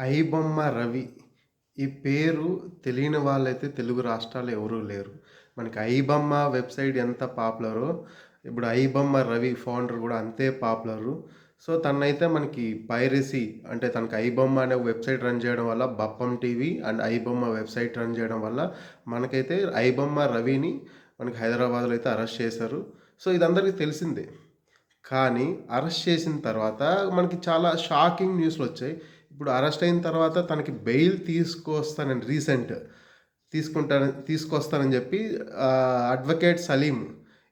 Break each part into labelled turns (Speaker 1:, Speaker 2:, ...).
Speaker 1: ఐబొమ్మ రవి. ఈ పేరు తెలియని వాళ్ళైతే తెలుగు రాష్ట్రాలు ఎవరూ లేరు. మనకి ఐబొమ్మ వెబ్సైట్ ఎంత పాపులరో ఇప్పుడు ఐబొమ్మ రవి ఫౌండర్ కూడా అంతే పాపులరు. సో తనైతే మనకి పైరసీ అంటే తనకి ఐబొమ్మ అనే వెబ్సైట్ రన్ చేయడం వల్ల Bappam TV and iBomma website run చేయడం వల్ల మనకైతే ఐబొమ్మ రవిని మనకి హైదరాబాద్లో అయితే అరెస్ట్ చేశారు. సో ఇది అందరికీ తెలిసిందే. కానీ అరెస్ట్ చేసిన తర్వాత మనకి చాలా షాకింగ్ న్యూస్లు వచ్చాయి. ఇప్పుడు అరెస్ట్ అయిన తర్వాత తనకి బెయిల్ తీసుకొస్తానని రీసెంట్ తీసుకుంటాను తీసుకొస్తానని చెప్పి అడ్వకేట్ సలీం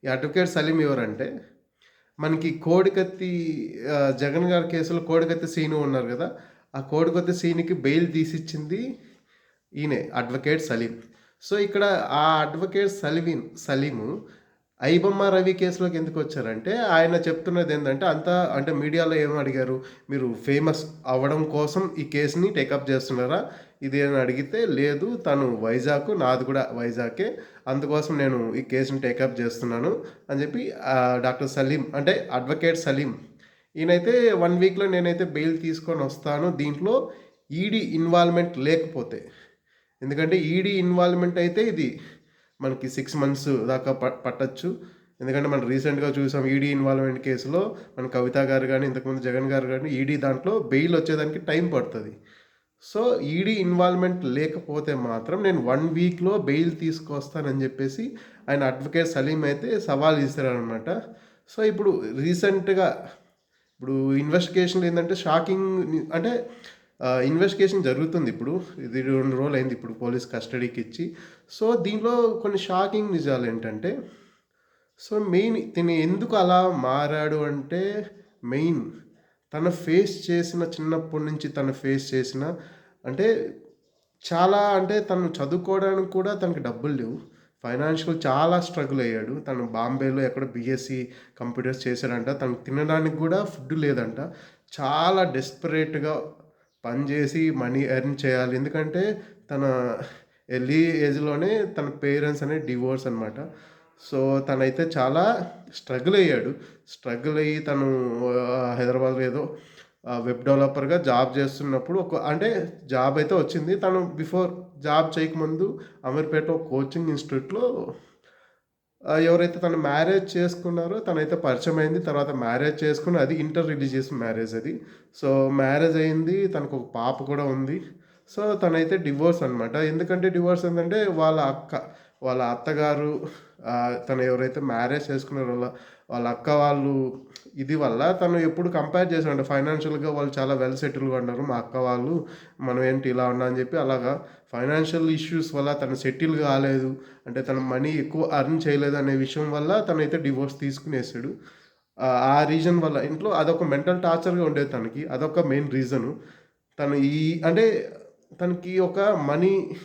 Speaker 1: ఈ అడ్వకేట్ సలీం ఎవరంటే మనకి కోడికత్తి జగన్ గారి కేసులో కోడికత్తి సీను ఉన్నారు కదా ఆ కోడికత్తి సీనుకి బెయిల్ తీసిచ్చింది ఈయనే అడ్వకేట్ సలీం. సో ఇక్కడ ఆ అడ్వకేట్ సలీం సలీము ఐబొమ్మ రవి కేసులోకి ఎందుకు వచ్చారంటే ఆయన చెప్తున్నది ఏంటంటే అంతా అంటే మీడియాలో ఏం అడిగారు? మీరు ఫేమస్ అవ్వడం కోసం ఈ కేసుని టేకప్ చేస్తున్నారా? ఇది అని అడిగితే లేదు తను వైజాగ్ నాది కూడా వైజాగే అందుకోసం నేను ఈ కేసుని టేకప్ చేస్తున్నాను అని చెప్పి డాక్టర్ సలీం అంటే అడ్వకేట్ సలీం. ఈయనైతే వన్ వీక్లో నేనైతే బెయిల్ తీసుకొని వస్తాను దీంట్లో ఈడీ ఇన్వాల్వ్మెంట్ లేకపోతే. ఎందుకంటే ఈడీ ఇన్వాల్వ్మెంట్ అయితే ఇది మనకి సిక్స్ మంత్స్ దాకా ప పట్టచ్చు. ఎందుకంటే మనం రీసెంట్గా చూసాం ఈడీ ఇన్వాల్వ్మెంట్ కేసులో మన కవిత గారు కానీ ఇంతకుముందు జగన్ గారు కానీ ఈడీ దాంట్లో బెయిల్ వచ్చేదానికి టైం పడుతుంది. సో ఈడీ ఇన్వాల్వ్మెంట్ లేకపోతే మాత్రం నేను వన్ వీక్లో బెయిల్ తీసుకొస్తానని చెప్పేసి ఆయన అడ్వకేట్ సలీం అయితే సవాల్ ఇస్తారనమాట సో ఇప్పుడు రీసెంట్గా ఇప్పుడు ఇన్వెస్టిగేషన్ ఏంటంటే షాకింగ్ అంటే ఇన్వెస్టిగేషన్ జరుగుతుంది ఇప్పుడు. ఇది రెండు రోజులు అయింది ఇప్పుడు పోలీస్ కస్టడీకి ఇచ్చి. సో దీంట్లో కొన్ని షాకింగ్ నిజాలు ఏంటంటే సో మెయిన్ తిని ఎందుకు అలా మారాడు అంటే మెయిన్ తన ఫేస్ చేసిన చిన్నప్పటి నుంచి తను ఫేస్ చేసిన అంటే చాలా అంటే తను చదువుకోవడానికి కూడా తనకి డబ్బులు లేవు. ఫైనాన్షియల్ చాలా స్ట్రగుల్ అయ్యాడు. తను బాంబేలో ఎక్కడ బీఎస్సీ కంప్యూటర్స్ చేశాడంట. తను తినడానికి కూడా ఫుడ్ లేదంట. చాలా డెస్పరేట్గా పని చేసి మనీ ఎర్న్ చేయాలి. ఎందుకంటే తన ఎర్లీ ఏజ్లోనే తన పేరెంట్స్ అనే డివోర్స్ అనమాట సో తనైతే చాలా స్ట్రగుల్ అయ్యాడు. స్ట్రగుల్ అయ్యి తను హైదరాబాద్లో ఏదో వెబ్ డెవలపర్గా జాబ్ చేస్తున్నప్పుడు ఒక అంటే జాబ్ అయితే వచ్చింది. తను బిఫోర్ జాబ్ చేయకముందు అమీర్పేట కోచింగ్ ఇన్స్టిట్యూట్లో ఎవరైతే తను మ్యారేజ్ చేసుకున్నారో తనైతే పరిచయం అయింది తర్వాత మ్యారేజ్ చేసుకుని అది ఇంటర్ రిలీజియస్ మ్యారేజ్ అది. సో మ్యారేజ్ అయింది తనకు ఒక పాప కూడా ఉంది. సో తనైతే డివోర్స్ అనమాట ఎందుకంటే డివోర్స్ ఏంటంటే వాళ్ళ అక్క వాళ్ళ అత్తగారు తను ఎవరైతే మ్యారేజ్ చేసుకున్నారో వాళ్ళ వాళ్ళ అక్క వాళ్ళు ఇది వల్ల తను ఎప్పుడు కంపేర్ చేసాడు ఫైనాన్షియల్గా వాళ్ళు చాలా వెల్ సెటిల్గా ఉన్నారు. మా అక్క వాళ్ళు మనం ఏంటి ఇలా ఉన్నా అని చెప్పి అలాగా ఫైనాన్షియల్ ఇష్యూస్ వల్ల తను సెటిల్ కాలేదు. అంటే తన మనీ ఎక్కువ అర్న్ చేయలేదు అనే విషయం వల్ల తనైతే డివోర్స్ తీసుకునేసాడు. ఆ- ఆ రీజన్ వల్ల ఇంట్లో అదొక మెంటల్ టార్చర్గా ఉండేది తనకి. అదొక మెయిన్ రీజను తను ఈ అంటే తనకి ఒక మనీ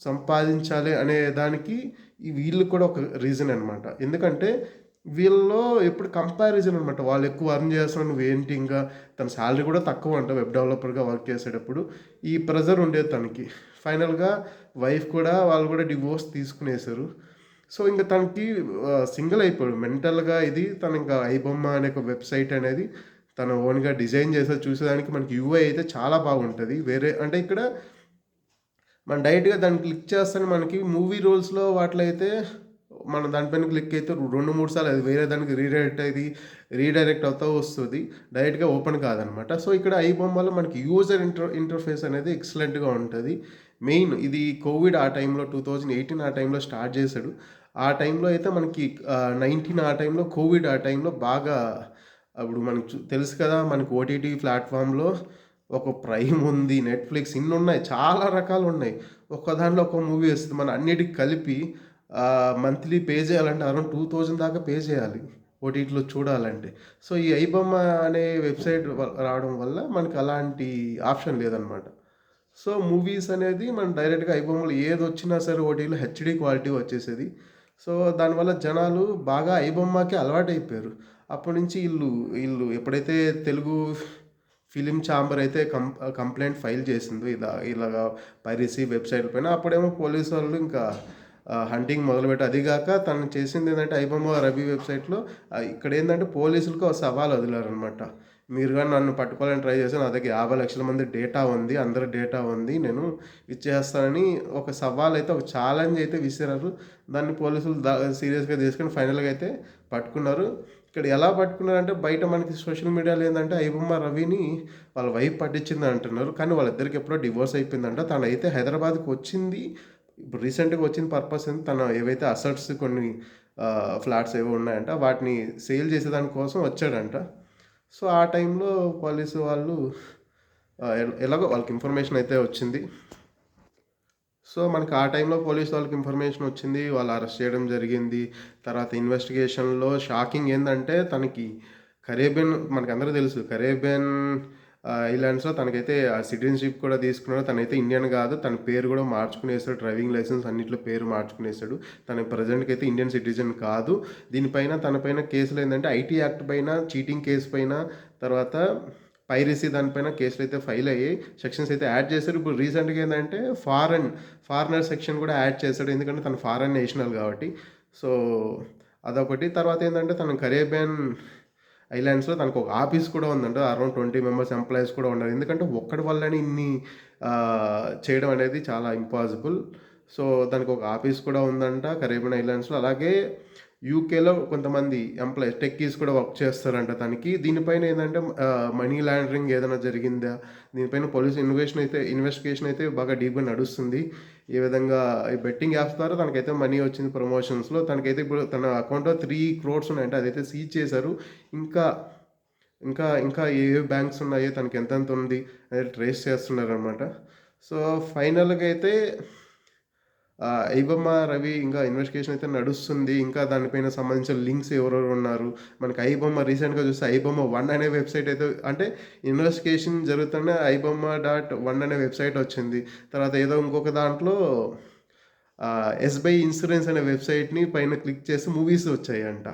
Speaker 1: సంపాదించాలి అనే దానికి ఈ వీళ్ళు కూడా ఒక రీజన్ అనమాట ఎందుకంటే వీళ్ళలో ఎప్పుడు కంపారిజన్ అనమాట వాళ్ళు ఎక్కువ అర్న్ చేస్తున్నారు నువ్వు ఏంటి ఇంకా? తన శాలరీ కూడా తక్కువ అంట వెబ్ డెవలపర్గా వర్క్ చేసేటప్పుడు. ఈ ప్రెజర్ ఉండేది తనకి. ఫైనల్గా వైఫ్ కూడా వాళ్ళు కూడా డివోర్స్ తీసుకునేసారు సో ఇంకా తనకి సింగిల్ అయిపోయాడు. మెంటల్గా ఇది తను ఇంకా ఐబొమ్మ అనే ఒక వెబ్సైట్ అనేది తన ఓన్గా డిజైన్ చేసే చూసేదానికి మనకి యూఐ అయితే చాలా బాగుంటుంది. వేరే అంటే ఇక్కడ మనం డైరెక్ట్గా దాన్ని క్లిక్ చేస్తాను మనకి మూవీ రోల్స్లో వాటిలో అయితే మనం దానిపైన క్లిక్ అయితే రెండు మూడు సార్లు అది వేరే దానికి రీడైరెక్ట్ అయ్యి రీడైరెక్ట్ అవుతూ వస్తుంది. డైరెక్ట్గా ఓపెన్ కాదనమాట. సో ఇక్కడ ఐ బొమ్మలో మనకి యూజర్ ఇంటర్ ఇంటర్ఫేస్ అనేది ఎక్సలెంట్గా ఉంటుంది. మెయిన్ ఇది కోవిడ్ ఆ టైంలో టూ థౌజండ్ ఎయిటీన్ ఆ టైంలో స్టార్ట్ చేశాడు. ఆ టైంలో అయితే మనకి నైన్టీన్ ఆ టైంలో కోవిడ్ ఆ టైంలో బాగా అప్పుడు మనకు తెలుసు కదా మనకు ఓటీటీ ప్లాట్ఫామ్లో ఒక ప్రైమ్ ఉంది నెట్ఫ్లిక్స్ ఇన్ని ఉన్నాయి చాలా రకాలు ఉన్నాయి. ఒక్క దాంట్లో ఒక మూవీ వస్తుంది మన అన్నిటికి కలిపి మంత్లీ పే చేయాలంటే అరౌండ్ టూ థౌజండ్ దాకా పే చేయాలి ఓటీటీలో చూడాలంటే. సో ఈ ఐబొమ్మ అనే వెబ్సైట్ రావడం వల్ల మనకి అలాంటి ఆప్షన్ లేదనమాట. సో మూవీస్ అనేది మనం డైరెక్ట్గా ఐబొమ్మలో ఏది వచ్చినా సరే ఓటీలో హెచ్డి క్వాలిటీ వచ్చేసేది. సో దానివల్ల జనాలు బాగా ఐబొమ్మకి అలవాటు అయిపోయారు అప్పటి నుంచి వీళ్ళు వీళ్ళు ఎప్పుడైతే తెలుగు ఫిలిం ఛాంబర్ అయితే కం కంప్లైంట్ ఫైల్ చేసిందో ఇలా ఇలాగా పైరసీ వెబ్సైట్ పైన అప్పుడేమో పోలీసు వాళ్ళు ఇంకా హంటింగ్ మొదలుపెట్టి అదిగాక తను చేసింది ఏంటంటే ఐబొమ్మ రవి వెబ్సైట్లో ఇక్కడ ఏంటంటే పోలీసులకు ఒక సవాల్ వదిలారనమాట మీరు కానీ నన్ను పట్టుకోవాలని ట్రై చేస్తే నా దగ్గర యాభై లక్షల మంది డేటా ఉంది అందరి డేటా ఉంది నేను ఇచ్చేస్తానని ఒక సవాల్ అయితే ఒక ఛాలెంజ్ అయితే విసిరారు. దాన్ని పోలీసులు సీరియస్గా తీసుకొని ఫైనల్గా అయితే పట్టుకున్నారు. ఇక్కడ ఎలా పట్టుకున్నారంటే బయట మనకి సోషల్ మీడియాలో ఏంటంటే ఐబొమ్మ రవిని వాళ్ళ వైఫ్ పట్టించింది అంటున్నారు కానీ వాళ్ళిద్దరికి ఎప్పుడో డివోర్స్ అయిపోయిందంట. తను అయితే హైదరాబాద్కి వచ్చింది. ఇప్పుడు రీసెంట్గా వచ్చిన పర్పస్ ఏంటి తన ఏవైతే అసట్స్ కొన్ని ఫ్లాట్స్ ఏవో ఉన్నాయంట వాటిని సేల్ చేసేదాని కోసం వచ్చాడంట. సో ఆ టైంలో పోలీసు వాళ్ళు ఎలాగో వాళ్ళకి ఇన్ఫర్మేషన్ అయితే వచ్చింది. సో మనకి ఆ టైంలో పోలీస్ వాళ్ళకి ఇన్ఫర్మేషన్ వచ్చింది వాళ్ళు అరెస్ట్ చేయడం జరిగింది. తర్వాత ఇన్వెస్టిగేషన్లో షాకింగ్ ఏంటంటే తనకి కరేబియన్ మనకి అందరూ తెలుసు కరేబియన్ ఐలాండ్స్లో తనకైతే ఆ సిటిజన్షిప్ కూడా తీసుకున్నాడు. తనైతే ఇండియన్ కాదు. తన పేరు కూడా మార్చుకునేసాడు. డ్రైవింగ్ లైసెన్స్ అన్నింటిలో పేరు మార్చుకునేసాడు. తన ప్రజెంట్కి అయితే ఇండియన్ సిటిజన్ కాదు. దీనిపైన తనపైన కేసులు ఏంటంటే ఐటీ యాక్ట్ పైన చీటింగ్ కేసు పైన తర్వాత పైరసీ దానిపైన కేసులు అయితే ఫైల్ అయ్యాయి. సెక్షన్స్ అయితే యాడ్ చేశారు. ఇప్పుడు రీసెంట్గా ఏంటంటే ఫారెన్ ఫారినర్ సెక్షన్ కూడా యాడ్ చేశాడు. ఎందుకంటే తను ఫారెన్ నేషనల్ కాబట్టి. సో అదొకటి. తర్వాత ఏంటంటే తను కరేబియన్ ఐలాండ్స్లో తనకు ఒక ఆఫీస్ కూడా ఉందంట. అరౌండ్ ట్వంటీ మెంబర్స్ ఎంప్లాయీస్ కూడా ఉన్నారు. ఎందుకంటే ఒక్కడి వల్లనే ఇన్ని చేయడం అనేది చాలా ఇంపాసిబుల్. సో దానికి ఒక ఆఫీస్ కూడా ఉందంట కరేబియన్ ఐలాండ్స్లో. అలాగే యూకేలో కొంతమంది ఎంప్లాయీస్ టెక్కీస్ కూడా వర్క్ చేస్తారంట తనకి. దీనిపైన ఏంటంటే మనీ లాండరింగ్ ఏదైనా జరిగిందా? దీనిపైన పోలీస్ ఇన్వెస్టిగేషన్ అయితే ఇన్వెస్టిగేషన్ అయితే బాగా డీప్గా నడుస్తుంది. ఏ విధంగా ఈ బెట్టింగ్ యాప్స్ ద్వారా తనకైతే మనీ వచ్చింది ప్రమోషన్స్లో తనకైతే ఇప్పుడు తన అకౌంట్లో త్రీ క్రోడ్స్ ఉన్నాయంటే. అదైతే సీజ్ చేశారు. ఇంకా ఇంకా ఇంకా ఏ బ్యాంక్స్ ఉన్నాయో తనకి ఎంతెంత ఉంది అది ట్రేస్ చేస్తున్నారు అనమాట సో ఫైనల్గా అయితే ఐబమ్మ రవి ఇంకా ఇన్వెస్టిగేషన్ అయితే నడుస్తుంది. ఇంకా దానిపైన సంబంధించిన లింక్స్ ఎవరెవరు ఉన్నారు? మనకి ఐబొమ్మ రీసెంట్గా చూస్తే ఐబొమ్మ వన్ అనే వెబ్సైట్ అయితే అంటే ఇన్వెస్టిగేషన్ జరుగుతున్న ఐబొమ్మ డాట్ వన్ అనే వెబ్సైట్ వచ్చింది. తర్వాత ఏదో ఇంకొక దాంట్లో ఎస్బీఐ ఇన్సూరెన్స్ అనే వెబ్సైట్ని పైన క్లిక్ చేసి మూవీస్ వచ్చాయంట.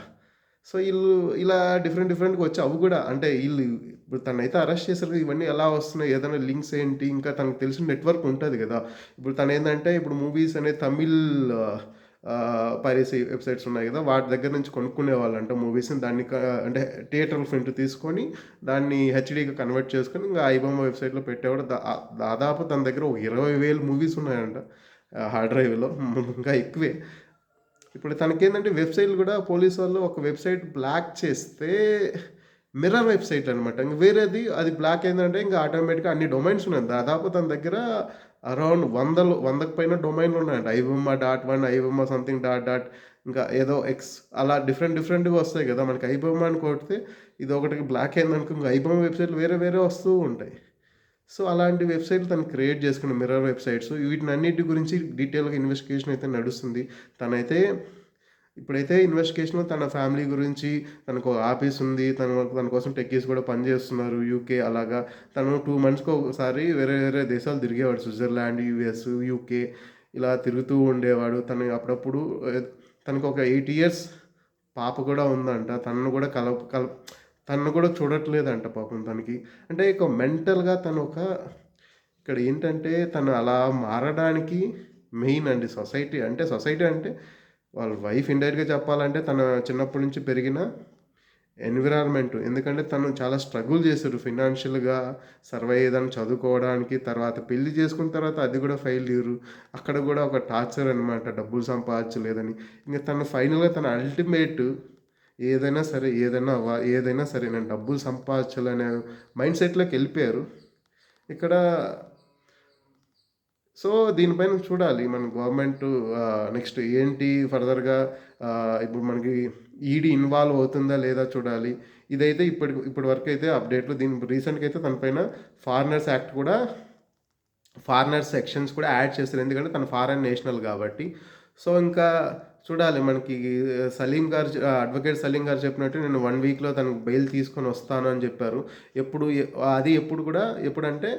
Speaker 1: సో వీళ్ళు ఇలా డిఫరెంట్ డిఫరెంట్గా వచ్చి అవి కూడా అంటే వీళ్ళు ఇప్పుడు తనైతే అరెస్ట్ చేశారు. ఇవన్నీ ఎలా వస్తున్నాయి? ఏదైనా లింక్స్ ఏంటి? ఇంకా తనకు తెలిసిన నెట్వర్క్ ఉంటుంది కదా. ఇప్పుడు తను ఏంటంటే ఇప్పుడు మూవీస్ అనే తమిళ్ పైరసీ వెబ్సైట్స్ ఉన్నాయి కదా. వాటి దగ్గర నుంచి కొనుక్కునే వాళ్ళంట మూవీస్ని దాన్ని అంటే థియేటర్ ప్రింట్ తీసుకొని దాన్ని హెచ్డీగా కన్వర్ట్ చేసుకొని ఇంకా ఐబొమ్మ వెబ్సైట్లో పెట్టేవాడు. దా దాదాపు తన దగ్గర ఒక ఇరవై వేలు మూవీస్ ఉన్నాయంట. హార్డ్ డ్రైవ్లో ఇంకా ఎక్కువే. ఇప్పుడు తనకేంటంటే వెబ్సైట్లు కూడా పోలీస్ వాళ్ళు ఒక వెబ్సైట్ బ్లాక్ చేస్తే మిర్రర్ వెబ్సైట్ అనమాట ఇంక వేరేది అది బ్లాక్ అయిందంటే ఇంకా ఆటోమేటిక్గా అన్ని డొమైన్స్ ఉన్నాయి. దాదాపు తన దగ్గర అరౌండ్ వందలు వందకు పైన డొమైన్లు ఉన్నాయంట. IBomma dot one iBomma something dot dot ఇంకా ఏదో ఎక్స్ అలా డిఫరెంట్ డిఫరెంట్గా వస్తాయి కదా. మనకి ఐబొమ్మ అని కొడితే ఇది ఒకటికి బ్లాక్ అయిందనుకో ఇంకా ఐబొమ్మ వెబ్సైట్లు వేరే వేరే వస్తూ ఉంటాయి. సో అలాంటి వెబ్సైట్లు తను క్రియేట్ చేసుకున్న మిర్రర్ వెబ్సైట్స్ వీటిని అన్నిటి గురించి డీటెయిల్గా ఇన్వెస్టిగేషన్ అయితే నడుస్తుంది. తనైతే ఇప్పుడైతే ఇన్వెస్టిగేషన్లో తన ఫ్యామిలీ గురించి తనకు ఒక ఆఫీస్ ఉంది తన తన కోసం టెక్కీస్ కూడా పనిచేస్తున్నారు యూకే అలాగా. తను టూ మంత్స్కి ఒకసారి వేరే వేరే దేశాలు తిరిగేవాడు స్విట్జర్లాండ్ యూఎస్ యూకే ఇలా తిరుగుతూ ఉండేవాడు. తను అప్పుడప్పుడు తనకు ఒక ఎయిట్ ఇయర్స్ పాప కూడా ఉందంట. తనను కూడా కల కల తనను కూడా చూడట్లేదంట పాపం తనకి. అంటే ఇక మెంటల్గా తను ఒక ఇక్కడ ఏంటంటే తను అలా మారడానికి మెయిన్ అండి సొసైటీ. అంటే సొసైటీ అంటే వాళ్ళ వైఫ్ ఇండైరెక్ట్గా చెప్పాలంటే తన చిన్నప్పటి నుంచి పెరిగిన ఎన్విరాన్మెంట్. ఎందుకంటే తను చాలా స్ట్రగుల్ చేశారు ఫినాన్షియల్గా సర్వే అయ్యేదాన్ని చదువుకోవడానికి తర్వాత పెళ్ళి చేసుకున్న తర్వాత అది కూడా ఫెయిల్యూరు అక్కడ కూడా ఒక టార్చర్ అనమాట డబ్బులు సంపాదించలేదని. ఇంకా తను ఫైనల్గా తన అల్టిమేట్ ఏదైనా సరే ఏదైనా అవ్వ ఏదైనా సరే నేను డబ్బులు సంపాదించాలనే మైండ్ సెట్లోకి వెళ్ళిపోయారు. ఇక్కడ సో దీనిపైన చూడాలి మన గవర్నమెంట్ నెక్స్ట్ ఏంటి ఫర్దర్గా ఇప్పుడు మనకి ఈడీ ఇన్వాల్వ్ అవుతుందా లేదా చూడాలి. ఇదైతే ఇప్పటి ఇప్పటి వరకు అయితే అప్డేట్లు దీని రీసెంట్గా అయితే తనపైన ఫారినర్స్ యాక్ట్ కూడా ఫారినర్ సెక్షన్స్ కూడా యాడ్ చేస్తారు ఎందుకంటే తను ఫారెన్ నేషనల్ కాబట్టి. సో ఇంకా చూడాలి మనకి సలీం గారు అడ్వకేట్ సలీం గారు చెప్పినట్టు నేను వన్ వీక్లో తనకు బెయిల్ తీసుకొని వస్తాను అని చెప్పారు. ఎప్పుడు అది ఎప్పుడు కూడా ఎప్పుడంటే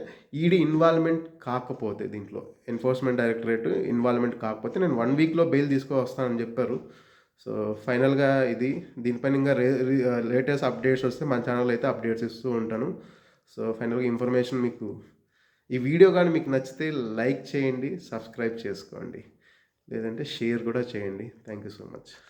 Speaker 1: ఈడీ ఇన్వాల్వ్మెంట్ కాకపోతే దీంట్లో ఎన్ఫోర్స్మెంట్ డైరెక్టరేట్ ఇన్వాల్వ్మెంట్ కాకపోతే నేను వన్ వీక్లో బెయిల్ తీసుకొని వస్తానని చెప్పారు. సో ఫైనల్గా ఇది దీనిపైన ఇంకా రే లేటెస్ట్ అప్డేట్స్ వస్తే మన ఛానల్ అయితే అప్డేట్స్ ఇస్తూ ఉంటాను. సో ఫైనల్గా ఇన్ఫర్మేషన్ మీకు ఈ వీడియో కానీ మీకు నచ్చితే లైక్ చేయండి సబ్స్క్రైబ్ చేసుకోండి. లేదంటే షేర్ కూడా చేయండి. Thank you so much.